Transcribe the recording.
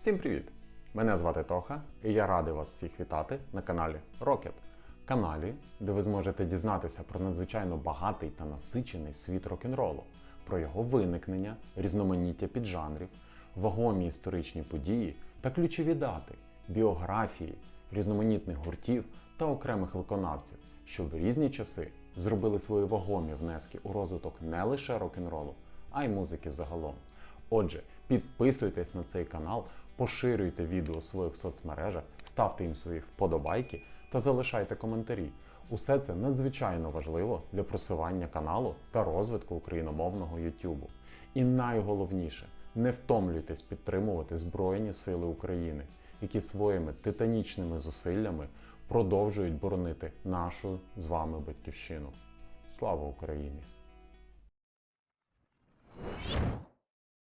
Всім привіт! Мене звати Тоха, і я радий вас всіх вітати на каналі Rocket. Каналі, де ви зможете дізнатися про надзвичайно багатий та насичений світ рок-н-ролу, про його виникнення, різноманіття піджанрів, вагомі історичні події та ключові дати, біографії, різноманітних гуртів та окремих виконавців, що в різні часи зробили свої вагомі внески у розвиток не лише рок-н-ролу, а й музики загалом. Отже, підписуйтесь на цей канал, поширюйте відео у своїх соцмережах, ставте їм свої вподобайки та залишайте коментарі. Усе це надзвичайно важливо для просування каналу та розвитку україномовного YouTube. І найголовніше, не втомлюйтесь підтримувати Збройні Сили України, які своїми титанічними зусиллями продовжують боронити нашу з вами батьківщину. Слава Україні!